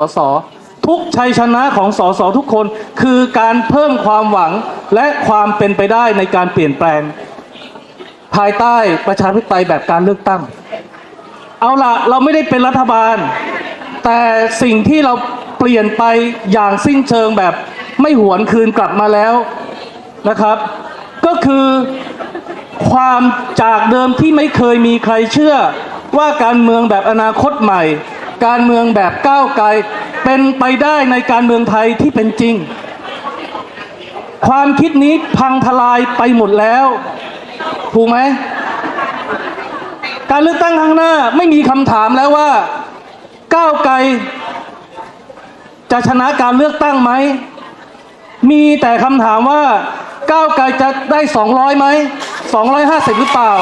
สสทุกชัยชนะของสสทุกคนคือการเพิ่มความหวังและความเป็นไปได้ในการเปลี่ยนแปลง ภายใต้ประชาธิปไตยแบบการเลือกตั้ง เอาละเราไม่ได้เป็นรัฐบาล แต่สิ่งที่เราเปลี่ยนไปอย่างสิ้นเชิงแบบไม่หวนคืนกลับมาแล้วนะครับ ก็คือความจากเดิมที่ไม่เคยมีใครเชื่อว่าการเมืองแบบอนาคตใหม่ การเมืองแบบก้าวไกลเป็นไปได้ในการเมืองไทยที่เป็นจริง ความคิดนี้พังทลายไปหมดแล้ว ถูกไหม การเลือกตั้งครั้งหน้าไม่มีคำถามแล้วว่า ก้าวไกล จะชนะการเลือกตั้งไหม มีแต่คำถามว่า ก้าวไกลจะได้ 200ไหม250 หรือเปล่า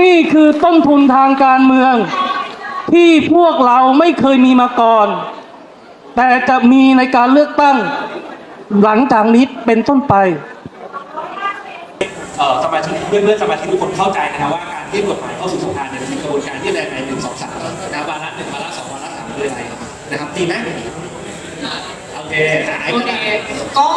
นี่คือต้นทุนทางการเมือง ที่พวกเราไม่เคยมีมาก่อน แต่จะมีในการเลือกตั้งหลังจากนี้เป็นต้นไปเออสมาชิกเพื่อนเพื่อนๆสมาชิกทุกคนเข้าใจนะครับว่าการที่กฎหมายเข้าสู่สภาเนี่ยมีกระบวนการที่อะไรหนึ่งสองสามนะวาระหนึ่งวาระสองวาระสามคืออะไรนะครับดีไหม เคอะไอ้โอเคก็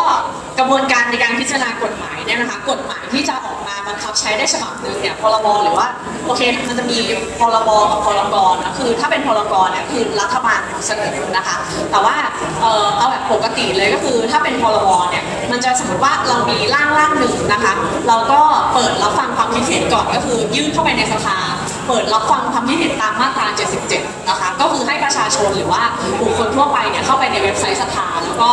กระบวนการในการพิจารณากฎหมายเนี่ยนะคะ กฎหมายที่จะออกมาบังคับใช้ได้ฉบับหนึ่งเนี่ยพรบหรือว่าโอเคมันจะมีพรบกับพรกนะคือ ถ้าเป็นพรกเนี่ยคือรัฐบาลเสนอนะคะ แต่ว่าเออเอาแบบปกติเลยก็คือ ถ้าเป็นพรบเนี่ยมันจะสมมติว่าเรามีร่างร่างหนึ่งนะคะ เราก็เปิดรับฟังความคิดเห็นก่อนก็คือยื่นเข้าไปในสภา เปิดรับฟังความคิดเห็นตามมาตรา 77 นะคะ ก็คือให้ประชาชนหรือว่าบุคคลทั่วไปเนี่ยเข้าไปในเว็บไซต์สภาแล้วก็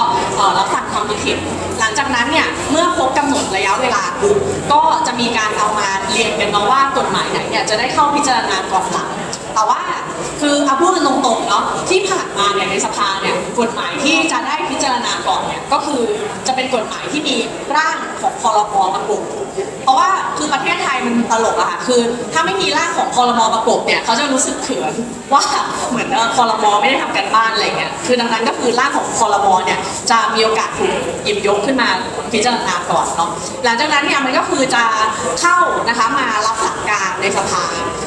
รับฟังความคิดเห็น หลังจากนั้นเนี่ยเมื่อครบกำหนดระยะเวลาปุ๊บก็จะมีการเอามาเรียงกันเนาะว่ากฎหมายไหนเนี่ยจะได้เข้าพิจารณาก่อนหลังแต่ว่าคือเอาพูดกันตรงๆเนาะที่ผ่านมาเนี่ยในสภาเนี่ยกฎหมายที่จะได้พิจารณาก่อนเนี่ยก็คือจะเป็นกฎหมายที่มีร่างของพรบประกบเพ ราะว่าคือประเทศไทยมันตลกอะค่ะคือถ้าไม่มีร่างของพรบประกบเนี่ยเขาจะรู้สึกเขินว่าเหมือนเออพรไม่ได้ทำกันบ้านอะไรเงี้ยคือดังนั้นก็คือร่างของพรบเนี่ยจะมีโอกาสถูกหยิบยกขึ้นมาพิจารณาก่อนเนาะหลังจากนั้นเนี่ยมันก็คือจะเข้านะคะมารับหลักการในสภา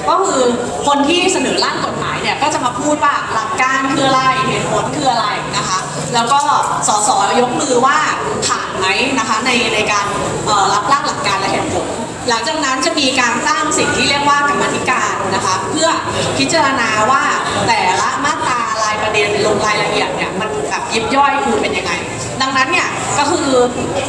ก็คือคนที่เสนอร่างกฎหมายเนี่ยก็จะมาพูดว่าหลักการคืออะไรเหตุผลคืออะไรนะคะ แล้วก็สสยกมือว่าผ่าน ไหมนะคะในในการรับร่างหลักการและเหตุผลหลังจากนั้นจะมีการตั้งสิ่งที่เรียกว่ากรรมธิการนะคะเพื่อพิจารณาว่าแต่ละมาตรารายประเด็นลงรายละเอียดเนี่ยมันแบบยิบย่อยคือเป็นยังไง ดังนั้นเนี่ยก็คือ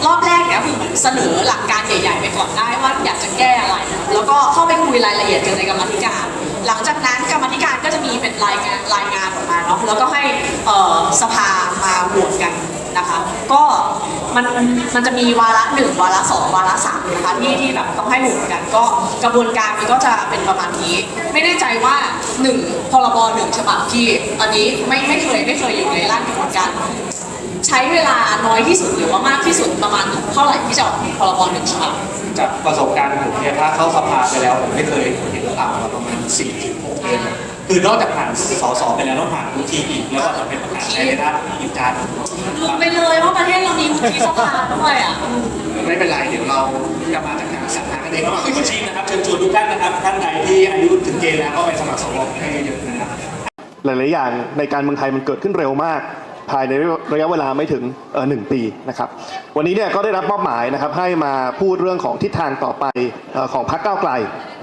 รอบแรกเนี่ยคือเสนอหลักการใหญ่ๆไปก่อนได้ว่าอยากจะแก้อะไร แล้วก็เข้าไปคุยรายละเอียดกันในกรรมธิการ หลังจากนั้นกรรมธิการก็จะมีเป็นรายงานรายงานออกมาเนาะแล้วก็ให้สภามาโหวตกันนะคะก็ มันมันจะมีวาระหนึ่งวาระสองวาระสามนะคะที่ที่แบบต้องให้โหวตกันก็กระบวนการมันก็จะเป็นประมาณนี้ ไม่แน่ใจว่าหนึ่งพรบหนึ่งฉบับที่อันนี้ไม่ไม่เคยไม่เคยอยู่ในร่างกระบวนการใช้เวลาน้อยที่สุดหรือว่ามากที่สุดประมาณเท่าไหร่ที่จะออกพรบหนึ่งฉบับจากประสบการณ์ผมเนี่ยถ้าเข้าสภาไปแล้วผมไม่เคยเห็นต่ำกว่าประมาณ4ี่ถึงหกเดือน คือนอกจากผ่านสสไปแล้วต้องผ่านวุฒิอีกแล้วก็จะเป็นประกาศใช้ในด้านอีกการลืมไปเลยว่าประเทศเรามีวุฒิสภาด้วยอะไม่เป็นไรเดี๋ยวเราจะมาจากการสรรหากันเองระหว่างอาชีพนะครับเชิญชวนทุกท่านนะครับท่านใดที่อายุถึงเกณฑ์แล้วก็ไปสมัครสวให้เยอะๆนะครับหลาย ๆ อย่างในการเมืองไทยมันเกิดขึ้นเร็วมาก ภายในระยะเวลาไม่ถึงหนึ่งปีนะครับ วันนี้เนี่ยก็ได้รับมอบหมายนะครับให้มาพูดเรื่องของทิศทางต่อไปของพรรคก้าวไกล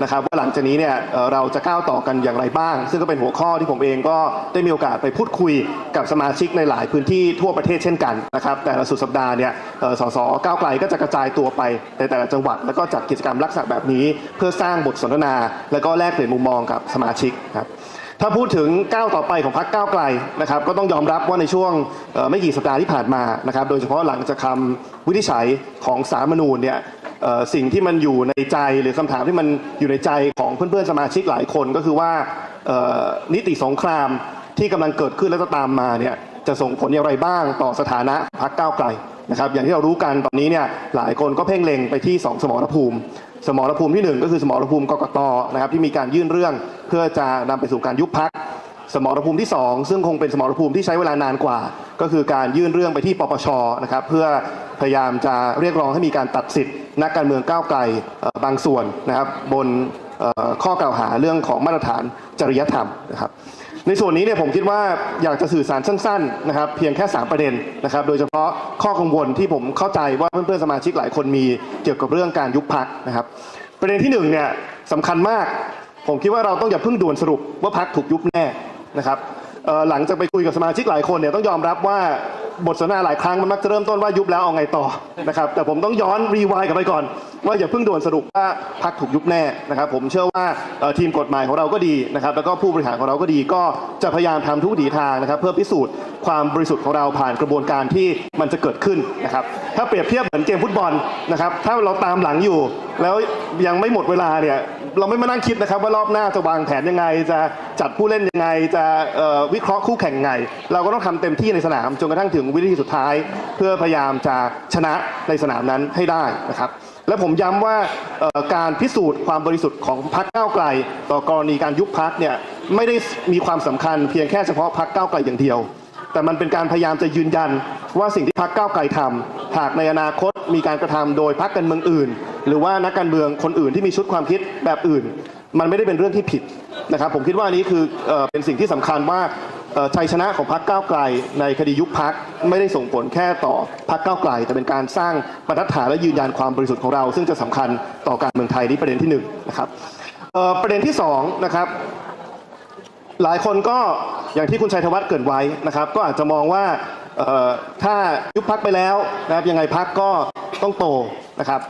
นะครับว่าหลังจากนี้เนี่ยเราจะก้าวต่อกันอย่างไรบ้าง ซึ่งก็เป็นหัวข้อที่ผมเองก็ได้มีโอกาสไปพูดคุยกับสมาชิกในหลายพื้นที่ทั่วประเทศเช่นกันนะครับแต่ละสุดสัปดาห์เนี่ยเอ่อสสก้าวไกลก็จะกระจายตัวไปในแต่ละจังหวัด แล้วก็จัดกิจกรรมลักษณะแบบนี้ เพื่อสร้างบทสนทนา แล้วก็แลกเปลี่ยนมุมมองกับสมาชิกครับ ถ้าพูดถึงก้าวต่อไปของพรรคก้าวไกลนะครับก็ต้องยอมรับว่าในช่วงไม่กี่สัปดาห์ที่ผ่านมานะครับโดยเฉพาะหลังจากคำวินิจฉัยของสารมนูญเนี่ยสิ่งที่มันอยู่ในใจหรือคำถามที่มันอยู่ในใจของเพื่อนๆสมาชิกหลายคนก็คือว่านิติสงครามที่กำลังเกิดขึ้นและจะตามมาเนี่ยจะส่งผลอย่างไรบ้างต่อสถานะพรรคก้าวไกล นะครับอย่างที่เรารู้กันตอนนี้เนี่ยหลายคนก็เพ่งเล็งไปที่สองสมรภูมิ สมรภูมิที่หนึ่งก็คือสมรภูมิกกตนะครับที่มีการยื่นเรื่องเพื่อจะนำไปสู่การยุบพักสมรภูมิที่ 2 ซึ่งคงเป็นสมรภูมิที่ใช้เวลานานกว่า ก็คือการยื่นเรื่องไปที่ปปชนะครับเพื่อพยายามจะเรียกร้องให้มีการตัดสิทธิ์นักการเมืองก้าวไกลบางส่วนนะครับบนข้อกล่าวหาเรื่องของมาตรฐานจริยธรรมนะครับ ในส่วนนี้เนี่ยผมคิดว่าอยากจะสื่อสารสั้นๆนะครับเพียงแค่ 3 ประเด็นนะครับโดยเฉพาะข้อกังวลที่ผมเข้าใจว่าเพื่อนๆสมาชิกหลายคนมีเกี่ยวกับเรื่องการยุบพักนะครับ ประเด็นที่หนึ่งเนี่ยสำคัญมาก ผมคิดว่าเราต้องอย่าเพิ่งด่วนสรุปว่าพักถูกยุบแน่นะครับหลังจากไปคุยกับสมาชิกหลายคนเนี่ยต้องยอมรับว่า บทสนทนาหลายครั้งมันมักจะเริ่มต้นว่ายุบแล้วเอาไงต่อนะครับแต่ผมต้องย้อนรีวด์กลับไปก่อน ว่าอย่าเพิ่งด่วนสรุปว่าพักถูกยุบแน่นะครับผมเชื่อว่าทีมกฎหมายของเราก็ดีนะครับแล้วก็ผู้บริหารของเราก็ดีก็จะพยายามทำทุกวิถีทางนะครับเพื่อพิสูจน์ความบริสุทธิ์ของเราผ่านกระบวนการที่มันจะเกิดขึ้นนะครับถ้าเปรียบเทียบเหมือนเกมฟุตบอลนะครับถ้าเราตามหลังอยู่ แล้วยังไม่หมดเวลาเนี่ยเราไม่มานั่งคิดนะครับว่ารอบหน้าจะวางแผนยังไงจะ จัดผู้เล่นยังไง จะวิเคราะห์คู่แข่งไง เราก็ต้องทำเต็มที่ในสนามจนกระทั่งถึงวินาทีสุดท้าย เพื่อพยายามจะชนะในสนามนั้นให้ได้นะครับและผมย้ำว่าการพิสูจน์ความบริสุทธิ์ของพรรคก้าวไกล ต่อกรณีการยุบพักเนี่ยไม่ได้มีความสำคัญเพียงแค่เฉพาะพรรคก้าวไกลอย่างเดียว แต่มันเป็นการพยายามจะยืนยันว่าสิ่งที่พรรคก้าวไกลทำหากในอนาคตมีการกระทำโดยพรรคการเมืองอื่น หรือว่านักการเมืองคนอื่นที่มีชุดความคิดแบบอื่น มันไม่ได้เป็นเรื่องที่ผิด นะครับผมคิดว่าอันนี้คือเออเป็นสิ่งที่สำคัญว่าเอ่อชัยชนะของพรรคก้าวไกลในคดียุบพักไม่ได้ส่งผลแค่ต่อพรรคก้าวไกล แต่เป็นการสร้างบรรทัดฐานและยืนยันความบริสุทธิ์ของเรา ซึ่งจะสำคัญต่อการเมืองไทยนี่ประเด็นที่หนึ่งนะครับประเด็นที่สองนะครับหลายคนก็อย่างที่คุณชัยธวัฒน์เกรินไว้นะครับ ก็อาจจะมองว่าถ้ายุบพักไปแล้วนะครับยังไงพักก็ต้องโตนะครับ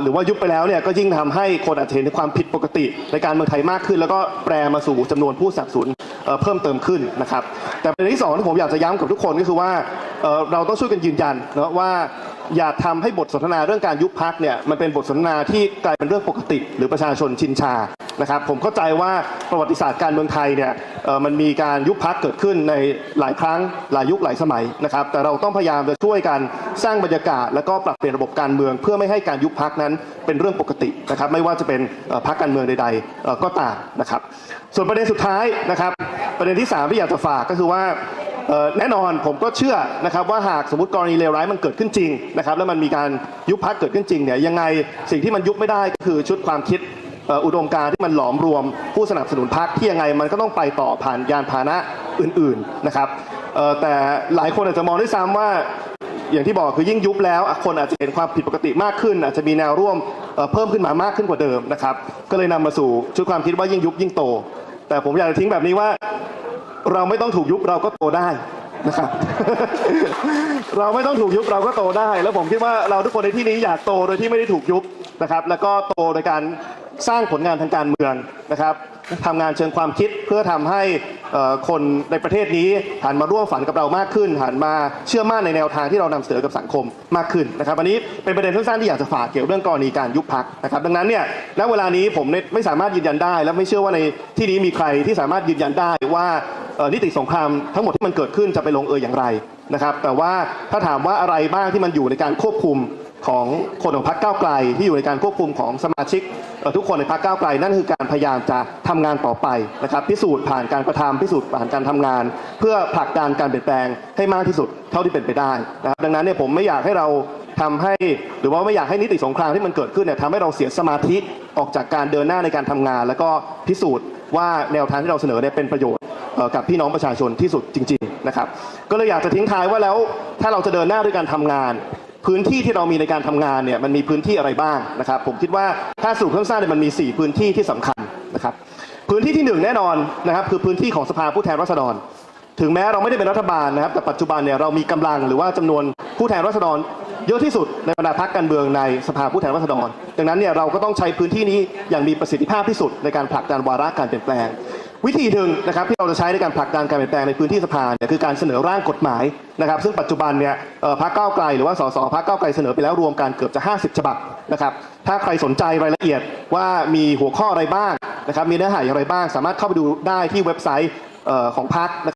หรือว่ายุบไปแล้วเนี่ยก็ยิ่งทำให้คนอาจจะเห็นถึงความผิดปกติในการเมืองไทยมากขึ้น แล้วก็แปรมาสู่จำนวนผู้สับสนเเพิ่มเติมขึ้นนะครับ แต่ประเด็นที่สองที่ผมอยากจะย้ำกับทุกคนก็คือว่าเเราต้องช่วยกันยืนยันนะว่า อย่าทำให้บทสนทนาเรื่องการยุบพักเนี่ยมันเป็นบทสนทนาที่กลายเป็นเรื่องปกติหรือประชาชนชินชานะครับ ผมเข้าใจว่าประวัติศาสตร์การเมืองไทยเนี่ยมันมีการยุบพักเกิดขึ้นในหลายครั้งหลายยุคหลายสมัยนะครับ แต่เราต้องพยายามจะช่วยกันสร้างบรรยากาศ แล้วก็ปรับเปลี่ยนระบบการเมือง เพื่อไม่ให้การยุบพักนั้นเป็นเรื่องปกตินะครับ ไม่ว่าจะเป็นพักการเมืองใด ๆ ก็ตามนะครับ ส่วนประเด็นสุดท้ายนะครับ ประเด็นที่สามที่อยากจะฝากก็คือว่า แน่นอนผมก็เชื่อนะครับว่าหากสมมติกรณีเลวร้ายมันเกิดขึ้นจริงนะครับแล้วมันมีการยุบพักเกิดขึ้นจริงเนี่ยยังไงสิ่งที่มันยุบไม่ได้ก็คือชุดความคิดอ,อ,อุดมการที่มันหลอมรวม ผู้สนับสนุนพักที่ยังไงมันก็ต้องไปต่อผ่านยานพาหนะอื่นๆนะครับแต่หลายคนอาจจะมองด้วยซ้ำว่าอย่างที่บอกคือยิ่งยุบแล้ว คนอาจจะเห็นความผิดปกติมากขึ้น อาจจะมีแนวร่วมเเพิ่มขึ้นมามากขึ้นกว่าเดิมนะครับก็เลยนำมาสู่ชุดความคิดว่ายิ่งยุบยิ่งโต แต่ผมอยากจะทิ้งแบบนี้ว่า เราไม่ต้องถูกยุบเราก็โตได้นะครับ เราไม่ต้องถูกยุบเราก็โตได้ แล้วผมคิดว่าเราทุกคนในที่นี้อยากโตโดยที่ไม่ได้ถูกยุบนะครับ แล้วก็โตโดยการสร้างผลงานทางการเมืองนะครับทำงานเชิงความคิดเพื่อทำให้ คนในประเทศนี้หันมาร่วมฝันกับเรามากขึ้น หันมาเชื่อมั่นในแนวทางที่เรานำเสนอกับสังคมมากขึ้นนะครับอันนี้เป็นประเด็นสั้นๆที่อยากจะฝากเกี่ยวเรื่องกรณีการยุบพักนะครับดังนั้นเนี่ยณเวลานี้ผมไม่สามารถยืนยันได้ และไม่เชื่อว่าในที่นี้มีใครที่สามารถยืนยันได้ว่านิติสงครามทั้งหมดที่มันเกิดขึ้นจะไปลงเอยอย่างไรนะครับแต่ว่าถ้าถามว่าอะไรบ้างที่มันอยู่ในการควบคุม ของคนของพรรคก้าวไกล ที่อยู่ในการควบคุมของสมาชิกทุกคนในพรรคก้าวไกล นั่นคือการพยายามจะทำงานต่อไปนะครับพิสูจน์ผ่านการกระทำพิสูจน์ผ่านการทำงาน เพื่อผลักดันการเปลี่ยนแปลงให้มากที่สุดเท่าที่เป็นไปได้นะครับดังนั้นเนี่ยผมไม่อยากให้เราทำให้หรือว่าไม่อยากให้นิติสงครามที่มันเกิดขึ้นเนี่ยทำให้เราเสียสมาธิออกจากการเดินหน้าในการทำงาน แล้วก็พิสูจน์ว่าแนวทางที่เราเสนอเนี่ยเป็นประโยชน์กับพี่น้องประชาชนที่สุดจริง ๆนะครับ ก็เลยอยากจะทิ้งท้ายว่าแล้วถ้าเราจะเดินหน้าด้วยการทำงาน พื้นที่ที่เรามีในการทำงานเนี่ยมันมีพื้นที่อะไรบ้างนะครับ ผมคิดว่าถ้าสรุปเครื่องสร้างเนี่ยมันมี 4 พื้นที่ที่สำคัญนะครับ พื้นที่ที่หนึ่งแน่นอนนะครับคือพื้นที่ของสภาผู้แทนราษฎร ถึงแม้เราไม่ได้เป็นรัฐบาลนะครับแต่ปัจจุบันเนี่ยเรามีกำลังหรือว่าจำนวนผู้แทนราษฎรเยอะที่สุดในบรรดาพรรคการเมืองในสภาผู้แทนราษฎร ดังนั้นเนี่ยเราก็ต้องใช้พื้นที่นี้อย่างมีประสิทธิภาพที่สุดในการผลักดันวาระการเปลี่ยนแปลง วิธีหนึ่งนะครับที่เราจะใช้ในการผลักดันการเปลี่ยนแปลงในพื้นที่สภาเนี่ยคือการเสนอร่างกฎหมายนะครับ ซึ่งปัจจุบันเนี่ยพรรคก้าวไกลหรือว่าสสพรรคก้าวไกลเสนอไปแล้วรวมกันเกือบจะ 50 ฉบับนะครับ ถ้าใครสนใจรายละเอียดว่ามีหัวข้ออะไรบ้างนะครับ มีเนื้อหาอย่างไรบ้าง สามารถเข้าไปดูได้ที่เว็บไซต์ของพรรค